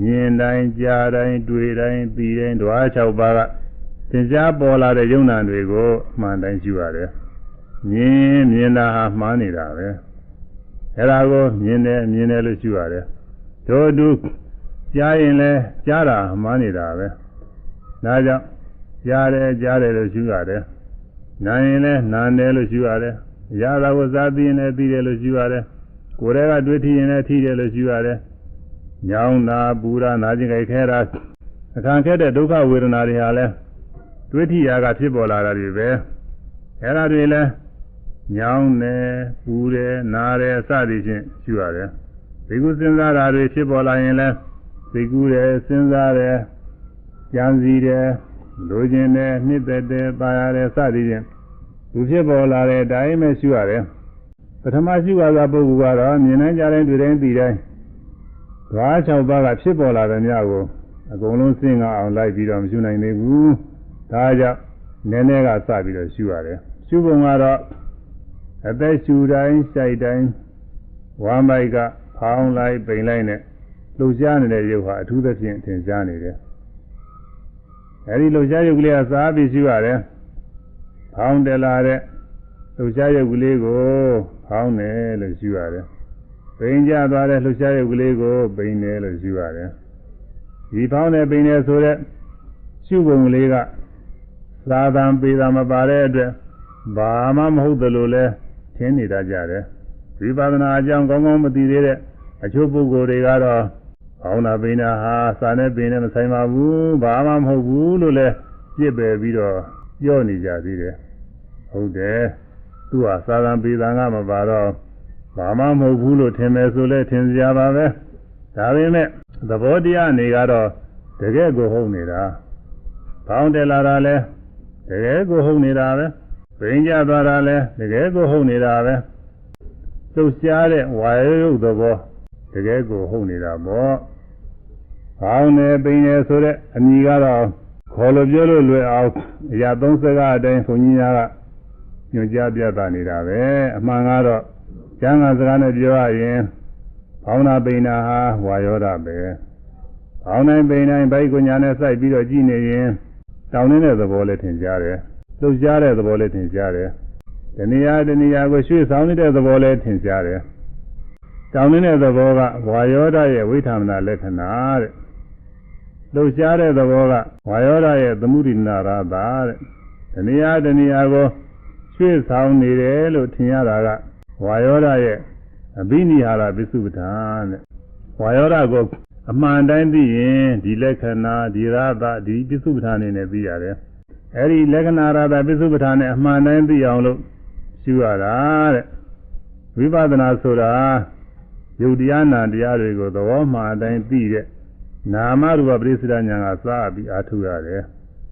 မြင်တိုင်းကြားတိုင်းတွေ့တိုင်းသိတိုင်းဓဝါ6ပါးကသင်ကြားပေါ်လာတဲ့ယုံနာတွေကိုအမှန်တိုင်းရှိရတယ်မြင်မြင်တာဟာမှားနေတာပဲအဲ့ဒါကိုမြင်တယ်မြင်တယ်လို့ရှိရတယ်တို့တူကြားရင်လဲကြားတာမှားနေတာပဲဒါကြောင့်ကြားတယ်ကြားတယ်လို့ရှိရတယ်နာရင်လဲနာတယ်လို့ရှိရတယ်ရတာကိုစားသိရင်လည်းသိတယ်လို့ရှိရတယ်ကိုယ်တည်းကတွေ့ထီရင်လည်းထီတယ်လို့ရှိရတယ် ညောင်းတာပူတာနာကျင်ကြိုက်ခဲတာအခါခဲတဲ့ဒုက္ခဝေဒနာတွေဟာလဲတွေ့ထီရာကဖြစ်ပေါ်လာတာတွေပဲအဲ့ဒါတွေလဲညောင်းတယ်ပူတယ်နာတယ်အစသည်ဖြင့်ရှိရတယ်ဒီကုစဉ်းစားတာတွေဖြစ်ပေါ်လာရင်လဲသိကူးတယ်စဉ်းစားတယ်ကြံစည်တယ်လိုချင်တယ်နှစ်သက်တယ်ပါရတယ်စသည်ဖြင့်သူဖြစ်ပေါ်လာတဲ့အတိုင်းပဲရှိရတယ်ပထမရှိရတာပုဂ္ဂိုလ်ကတော့မြင်နိုင်ကြတဲ့တွေ့တိုင်းသိတိုင်း ဓဝါ6ပါးကဖြစ်ပေါ်လာတဲ့မြတ်ကိုအကုန်လုံးစဉ်းကားအောင်လိုက်ပြီးတော့မရှုနိုင်သေးဘူးဒါကြောင့်နည်းနည်းကစပြီးတော့ရှုရတယ်ရှုပုံကတော့အသက်ရှူတိုင်းစိုက်တိုင်းဝမ်းပိုက်ကဖောင်းလိုက်ပိန်လိုက်နဲ့လှုပ်ရှားနေတဲ့ရုပ်ဟာအထူးသဖြင့်ထင်ရှားနေတယ်အဲဒီလှုပ်ရှားရုပ်ကလေးကစားပြီးရှုရတယ်။ဖောင်းတယ်လာတဲ့လှုပ်ရှားရုပ်ကလေးကိုဖောင်းတယ်လို့ရှုရတယ်။ ပိန်ကြသွားတဲ့လှုပ်ရှားရုပ်ကလေးကိုပိန်တယ်လို့ရှုရတယ်။ဒီဖောင်းတယ်ပိန်တယ်ဆိုတဲ့ရှုပုံကလေးကသာသံပေတာမပါတဲ့အတွက်ဘာမှမဟုတ်သလိုလဲထင်နေတာကြတယ်။ဝိပဿနာအကြောင်းကောင်းကောင်းမသိသေးတဲ့အချို့ပုဂ္ဂိုလ်တွေကတော့ဟောင်းတာပိန်တာဟာစာနဲ့ပိန်နဲ့မဆိုင်ပါဘူးဘာမှမဟုတ်ဘူးလို့လဲပြစ်ပယ်ပြီးတော့ပြောနေကြသေးတယ်ဟုတ်တယ်သူဟာစာသံပေသံကမပါတော့ ဘာမှမဟုတ်ဘူးလို့ထင်မယ်ဆိုလဲထင်စရာပါပဲဒါပေမဲ့သဘောတရားနေကတော့တကယ်ကိုဟုတ်နေတာဘောင်းတယ်လာတာလဲတကယ်ကိုဟုတ်နေတာပဲပိန်ကြသွားတာလဲတကယ်ကိုဟုတ်နေတာပဲလှုပ်ရှားတဲ့ဝါရုပ်သဘောတကယ်ကိုဟုတ်နေတာပေါ့။ဟောင်းနေပိန်နေဆိုတဲ့အမိကတော့ခေါ်လို့ပြောလို့လွယ်အောင်အရာသုံးစကားအတိုင်းဘုန်းကြီးများကညွှန်ကြားပြသနေတာပဲ။အမှန်ကတော့ ကျမ်းဂန်စကားနဲ့ပြောရရင်ဘောင်းနာပိန်နာဟာဝါယောဓပဲ။ဘောင်းနိုင်ပိန်နိုင်ဘိုက်ကိုညာနဲ့စိုက်ပြီးတော့ကြည့်နေရင်တောင်းနေတဲ့သဘောလည်းထင်ရှားတယ်။လှုပ်ရှားတဲ့သဘောလည်းထင်ရှားတယ်။တဏှာတဏှာကိုရွှေ့ဆောင်နေတဲ့သဘောလည်းထင်ရှားတယ်။တောင်းနေတဲ့သဘောကဝါယောဓရဲ့ဝိထာမနာလက္ခဏာတဲ့လှုပ်ရှားတဲ့သဘောကဝါယောဓရဲ့သမုဒိနာရတာတဲ့တဏှာတဏှာကိုရွှေ့ဆောင်နေတယ်လို့ထင်ရတာက ဝါယောဓရဲ့အဘိနိဟာရပစ္စုပ္ပန်တဲ့ဝါယောဓကိုအမှန်တိုင်းသိရင်ဒီလက္ခဏာဒီရသဒီပစ္စုပ္ပန်နေနဲ့သိရတယ်အဲဒီလက္ခဏာရသပစ္စုပ္ပန်နဲ့အမှန်တိုင်းသိအောင်လို့ရှုရတာတဲ့ဝိပဿနာဆိုတာယုတ်တရားနာတရားတွေကိုသဘောမှအတိုင်းသိတဲ့နာမရူပပရိစ္ဆေဒညာကစပြီးအားထုတ်ရတယ်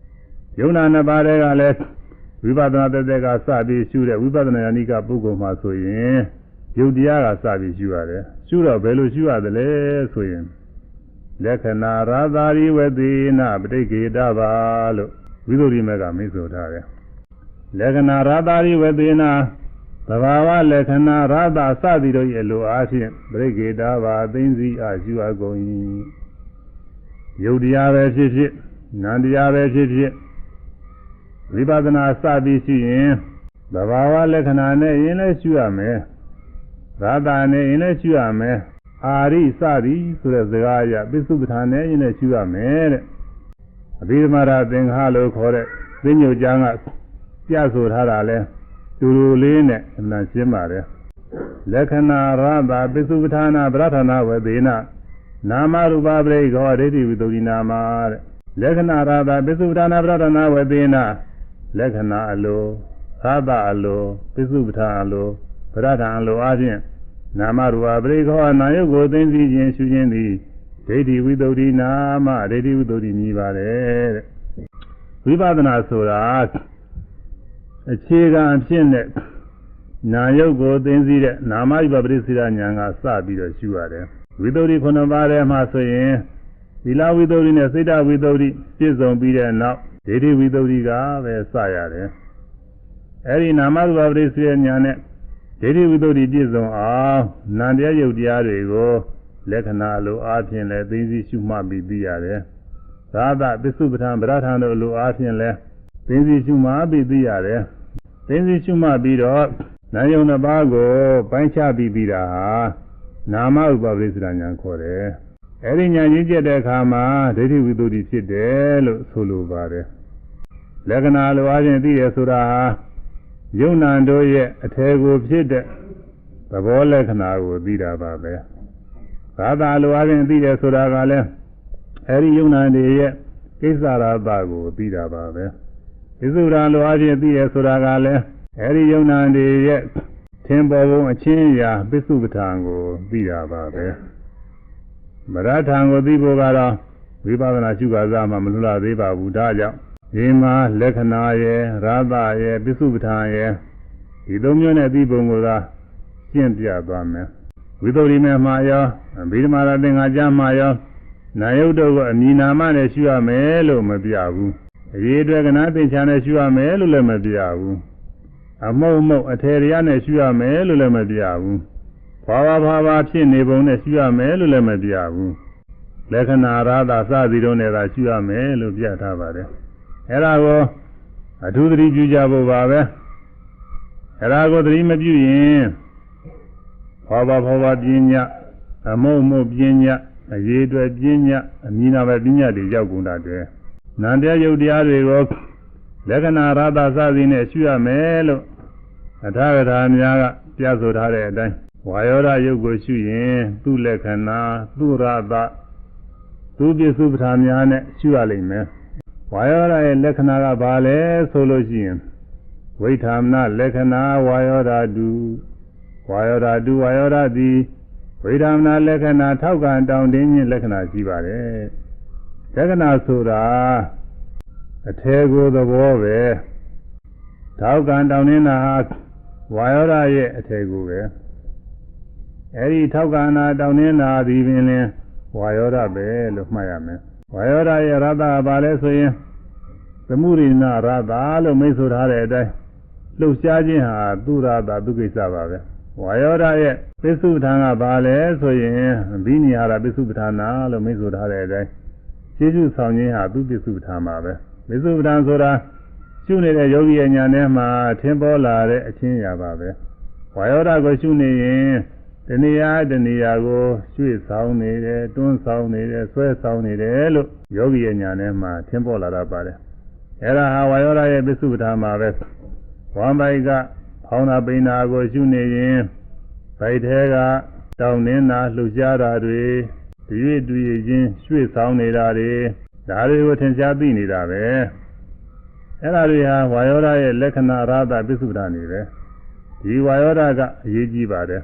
။ယုံနာနှစ်ပါးတွေကလည်း ဝိပဿနာတက်တက်ကစပြီးရှုတဲ့ဝိပဿနာယန္တိကပုဂ္ဂိုလ်မှာဆိုရင်ယုတ်တရားကစပြီးရှုရတယ်။ရှုတော့ဘယ်လိုရှုရသလဲဆိုရင်လက္ခဏာရာသာရိဝတိနာပဋိကေတပါလို့ဝိသုဒ္ဓိမေကမိတ်ဆိုထားတယ်။လက္ခဏာရာသာရိဝတိနာသဘာဝလက္ခဏာရသစသည်တို့ရဲ့လိုအားဖြင့်ပရိကေတာဘာသိသိအားယူအပ်ကုန်၏ယုတ်တရားပဲဖြစ်ဖြစ်နန္တရားပဲဖြစ်ဖြစ် ဝိပဿနာစသည်ရှိရင်သဘာဝလက္ခဏာနဲ့ရင်လည်းရှုရမယ်ရသနဲ့ရင်လည်းရှုရမယ်အာရိစသည်ဆိုတဲ့စကားအရပိစုပ္ပထာနဲ့ရင်လည်းရှုရမယ်တဲ့အဘိဓမ္မာရသင်္ခါလို့ခေါ်တဲ့သိညုတ်ကျမ်းကပြဆိုထားတာလဲတူတူလေးနဲ့အမှန်ရှင်းပါတယ်လက္ခဏာရတာပိစုပဌာနာပရဌာနာဝေဒေနနာမရူပပရိခောဒိဋ္ဌိဝိသုဒ္ဓိနာမတဲ့လက္ခဏာရတာပိစုပဌာနာပရဌာနာဝေဒေန လက္ခဏာအလိုသာသအလိုပိစုပဌာအလိုပရဌာအလိုအချင်းနာမရူပပရိခောနာယုတ်ကိုသိသိခြင်းရှုခြင်းသည်ဒိဋ္ဌိဝိသုဒ္ဓိနာမဒိဋ္ဌိဝိသုဒ္ဓိမြည်ပါတယ်တဲ့ဝိပဿနာဆိုတာအခြေခံအဖြစ်နဲ့နာယုတ်ကိုသိသိတဲ့နာမယုပပရိစ္ဆေဒဉာဏ်ကစပြီးတော့ရှုရတယ်ဝိသုဒ္ဓိခုနှစ်ပါးထဲမှာဆိုရင်သီလဝိသုဒ္ဓိနဲ့စိတ်တဝိသုဒ္ဓိပြည့်စုံပြီးတဲ့နောက် ဒိဋ္ဌိဝိသုဒ္ဓိကပဲစရတယ်အဲဒီနာမရူပပရိစ္ဆေဒဉာဏ်နဲ့ဒိဋ္ဌိဝိသုဒ္ဓိပြည့်စုံအောင်နန္တရားယုတ်တရားတွေကိုလက္ခဏာလိုအားဖြင့်လည်းသိသိရှုမှတ်ပြီးသိရတယ်သာသပစ္စုပ္ပန်ဗရထံတို့လိုအားဖြင့်လည်းသိသိရှုမှတ်ပြီးသိရတယ်သိသိရှုမှတ်ပြီးတော့နာယုံတစ်ပါးကိုပိုင်းခြားပြီးပြီးတာဟာနာမဥပပရိစ္ဆရာညာခေါ်တယ် အဲ့ဒီညာရင်းကျက်တဲ့အခါမှာဒိဋ္ဌိဝိသုဒ္ဓိဖြစ်တယ်လို့ဆိုလိုပါတယ်လက္ခဏာလိုအားဖြင့်သိရဆိုတာဟာယုံနာတို့ရဲ့အထေကိုဖြစ်တဲ့သဘောလက္ခဏာကိုသိတာပါပဲသာသာလိုအားဖြင့်သိတယ်ဆိုတာကလည်းအဲဒီယုံနာတွေရဲ့ကိစ္စရာသကိုသိတာပါပဲဣသုရာလိုအားဖြင့်သိတယ်ဆိုတာကလည်းအဲဒီယုံနာတွေရဲ့သင်ပေါ်ပုံအချင်းအရာပစ္စုပ္ပန်ကိုသိတာပါပဲ မရထံကိုသိဖို့ကတော့ဝိပဿနာရှုခါစားမှမလွတ်လာသေးပါဘူးဒါကြောင့်ဒီမှာလက္ခဏာရဲ့ရာသရဲ့ပစ္စုပ္ပန်ရဲ့ဒီသုံးမျိုးနဲ့သိပုံကိုသာရှင်းပြသွားမယ်ဝိသုရိမေမှာရောဗိဓမာရသင်္ဃာကြမှာရောနာယုတ်တို့ကအမိနာမနဲ့ရှုရမယ်လို့မပြဘူးအရေးအတွက်ကနာသင်္ချာနဲ့ရှုရမယ်လို့လည်းမပြဘူးအမုံမုံအထေရနဲ့ရှုရမယ်လို့လည်းမပြဘူး ဘာဝဘာဝဖြစ်နေပုံနဲ့ရှုရမယ်လို့လည်းမပြဘူးလက္ခဏာရာသစသည်တို့နဲ့သာရှုရမယ်လို့ပြထားပါတယ်အဲ့ဒါကိုအထူးသတိပြုကြဖို့ပါပဲအဲ့ဒါကိုသတိမပြုရင်ဘာဝဘာဝပညာအမုံမုံပညာအရေးအတွက်ပညာအမိနာပဲပညာတွေရောက်ကုန်တာတဲ့နန္တရားယုတ်တရားတွေကိုလက္ခဏာရာသစသည်နဲ့ရှုရမယ်လို့အထာဂထာများကပြဆိုထားတဲ့အတိုင်း ဝါယောဓယုတ်ကိုရှုရင်သူ့လက္ခဏာသူ့ရာသသူ့ပြစ္စုပ္ပထာများနဲ့ရှုရလိမ့်မယ်ဝါယောဓရဲ့လက္ခဏာကဘာလဲဆိုလို့ရှိရင်ဝိထာမနလက္ခဏာဝါယောဓတုဝါယောဓတုဝါယောဓသည်ဝိဓာမနာလက္ခဏာထောက်ကံတောင်းတင်းခြင်းလက္ခဏာရှိပါတယ်လက္ခဏာဆိုတာအထေကိုသဘောပဲထောက်ကံတောင်းနေတာဟာဝါယောဓရဲ့အထေကိုပဲ အဲဒီထောက်ကံနာတောင်းနေတာဒီပင်လင်းဝါယောဓပဲလို့မှတ်ရမယ်ဝါယောဓရဲ့ရသဘာလဲဆိုရင်သမုရိဏရသလို့မိတ်ဆိုထားတဲ့အတိုင်းလှုပ်ရှားခြင်းဟာသူရသသူကိစ္စပါပဲဝါယောဓရဲ့ပစ္စုပ္ပန်ကဘာလဲဆိုရင်ဘိနိဟာရပစ္စုပ္ပန်နာလို့မိတ်ဆိုထားတဲ့အတိုင်းရှင်းရှုဆောင်ခြင်းဟာသူပစ္စုပ္ပန်ပါပဲပစ္စုပ္ပန်ဆိုတာရှုနေတဲ့ယောဂီရဲ့ညာထဲမှာထင်ပေါ်လာတဲ့အချင်းရာပါပဲဝါယောဓကိုရှုနေရင် တဏှာတဏှာကိုရွှေ့ဆောင်နေတယ်တွန်းဆောင်နေတယ်ဆွဲဆောင်နေတယ်လို့ယောဂီရဲ့ညာထဲမှာထင်ပေါ်လာတာပါတယ်အဲ့ဒါဟာဝါယောဓရဲ့ပစ္စုပ္ပန်မှာပဲဝမ်ပိုက်ကဖောင်းတာပိန်တာကိုရှုနေရင်ဗိုက်ထဲကတောင်းနေတာလှုပ်ရှားတာတွေဒီရွေ့တွေ့ချင်းရွှေ့ဆောင်နေတာတွေဒါတွေကိုထင်ရှားသိနေတာပဲအဲ့ဒါတွေဟာဝါယောဓာရဲ့လက္ခဏာရာသပစ္စုပ္ပန်နေပဲဒီဝါယောဓာကအရေးကြီးပါတယ်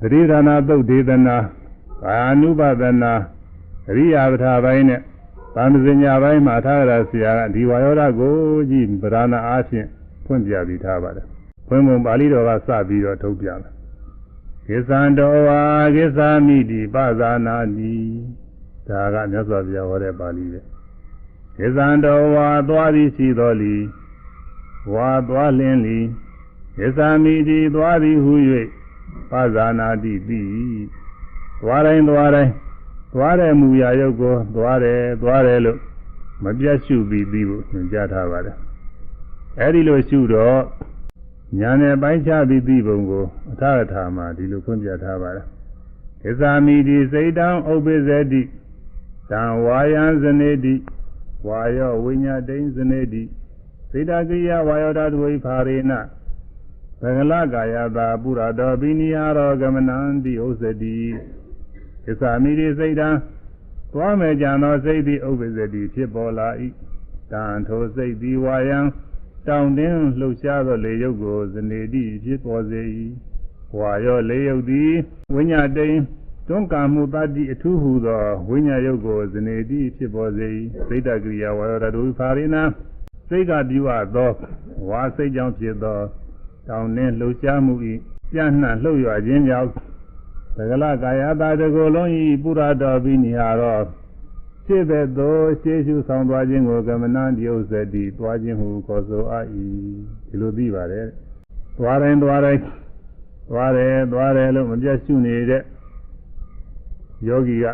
သတိဒါနာသုတ်ဒေသနာကာယ ानु ပဒနာအရိယာပဌာပိုင်းနဲ့သံသညာပိုင်းမှာထားရဆရာကဒီဝါယောဓာကိုကြည့်ဗราဏအားဖြင့်ဖွင့်ပြပြီးထားပါတယ်ဖွင့်ပုံပါဠိတော်ကစပြီးတော့ထုတ်ပြတယ်ကိသံတော်ဝါကိသာမိတိပဇာနာတိဒါကမြတ်စွာဘုရားဟောတဲ့ပါဠိပဲကိသံတော်ဝါသွားသည်ရှိတော်လီဝါသွားလင်းလီကိသာမိတိသွားသည်ဟု၍ ပဇာနာတိတိသွားတိုင်းသွားတိုင်းသွားတဲ့မူရာယုတ်ကိုသွားတယ်သွားတယ်လို့မပြတ်ရှုပြီးပြီးဖို့ညွှန်ကြားထားပါတယ်အဲဒီလိုရှုတော့ညာနဲ့ပိုင်းခြားပြီးပြီးပုံကိုအထအထာမှာဒီလိုဖွင့်ပြထားပါတယ်။ကိသာမိတိစိတ်တံဥပ္ပဇ္ဇတိတံဝါယံဇနေတိဝါယောဝိညာတိဇနေတိစေတကိယဝါယောဓာတုဝိဖာရေန ဘဂလကာယတာပုရတောပိနိယရောဂမနံတိဥစ္စတိကိသာမိတိစိတ်တံသွားမယ်ကြံသောစိတ်သည်ဥပ္ပဇ္ဇတိဖြစ်ပေါ်လာ၏တံထိုစိတ်သည်ဝါယံတောင်းတင်းလှုပ်ရှားသောလေယုတ်ကိုဇနေတိဖြစ်ပေါ်စေ၏ဝါရောလေယုတ်သည်ဝိညာတိန်တွန်းကာမှုတတိအထူးဟုသောဝိညာယုတ်ကိုဇနေတိဖြစ်ပေါ်စေ၏စိတ်တကိရိယာဝါရောတဝိဖာရိနာစိတ်ကပြုအပ်သောဝါစိတ်ကြောင့်ဖြစ်သော တောင်းတင်းလှုပ်ရှားမှု၏ပြန့်နှံ့လှုပ်ရွခြင်းကြောင့်သကလကာယတာတကိုယ်လုံး၏ပုရတော်ပြီးနေရသောရှေ့ဘက်သို့ရှေးရှုဆောင်သွားခြင်းကိုကမဏံဒီဥစ္စတိသွားခြင်းဟုခေါ်ဆိုအပ်၏ဒီလိုသိပါတယ်သွားတိုင်းသွားတိုင်းသွားတယ်သွားတယ်လို့မပြတ်ရှုနေတဲ့ယောဂီက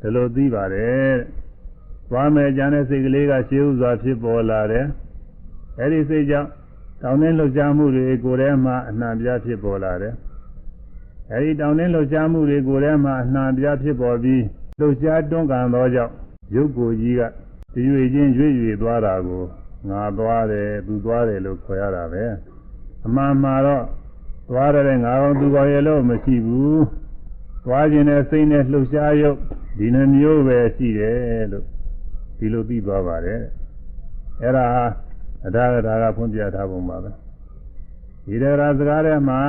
ဒီလိုသိပါတယ်တဲ့သွားမယ်ကြံတဲ့စိတ်ကလေးကရှေးဥစွာဖြစ်ပေါ်လာတယ်အဲ့ဒီစိတ်ကြောင့် တောင်းတင်းလှုပ်ရှားမှုတွေကိုယ်ထဲမှာအနှံပြဖြစ်ပေါ်လာတယ်အဲဒီတောင်းတင်းလှုပ်ရှားမှုတွေကိုယ်ထဲမှာအနှံပြဖြစ်ပေါ်ပြီးလှုပ်ရှားတွန်းကန်သောကြောင့်ရုပ်ကိုယ်ကြီးကဒီရွေချင်းရွေ့ရွေ့သွားတာကိုငါသွားတယ်သူသွားတယ်လို့ခေါ်ရတာပဲအမှန်မှာတော့သွားရတဲ့ငါကောင်သူကောင်ရဲ့လို့မရှိဘူးသွားခြင်းနဲ့စိတ်နဲ့လှုပ်ရှားရုပ်ဒီနှမျိုးပဲရှိတယ်လို့ဒီလိုသိသွားပါတယ်အဲ့ဒါ အဒါကဒါကဖွင့်ပြထားပုံပါပဲဒီတရားစကားထဲမှာ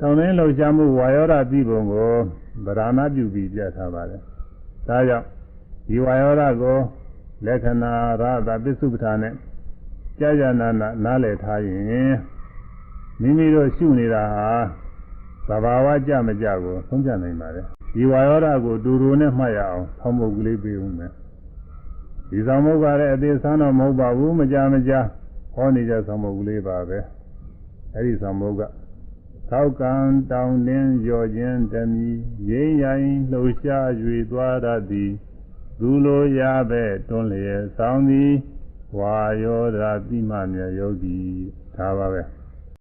တောင်းတင်းလှုပ်ရှားမှုဝါယောဓာပြီးပုံကိုဗราဏပြုပြီးပြထားပါတယ်ဒါကြောင့်ဒီဝါယောဓာကိုလက္ခဏာရတာပစ္စုပ္ပထာနဲ့ကြာကြာနာနာနားလည်ထားရင်မိမိတို့ရှုနေတာဟာသဘာဝကြမကြကိုသုံးပြနိုင်ပါတယ်ဒီဝါယောဓာကိုတူတူနဲ့မှတ်ရအောင်ဆောင်းပုတ်ကလေးပေးဦးမယ် ဒီဆောင်မုတ်ကလည်းအသေးဆန်းတော့မဟုတ်ပါဘူးမကြမကြဟောနေကြဆောင်မုတ်ကလေးပါပဲအဲ့ဒီဆောင်မုတ်ကသောက်ကံတောင်းတင်းရော်ခြင်းတမီရင်းရိုင်းလှုပ်ရှား၍သွားတတ်သည်သူလိုရပဲတွန်းလျက်ဆောင်းသည်ဝါယောဓာတိမမြယောဂီဒါပါပဲ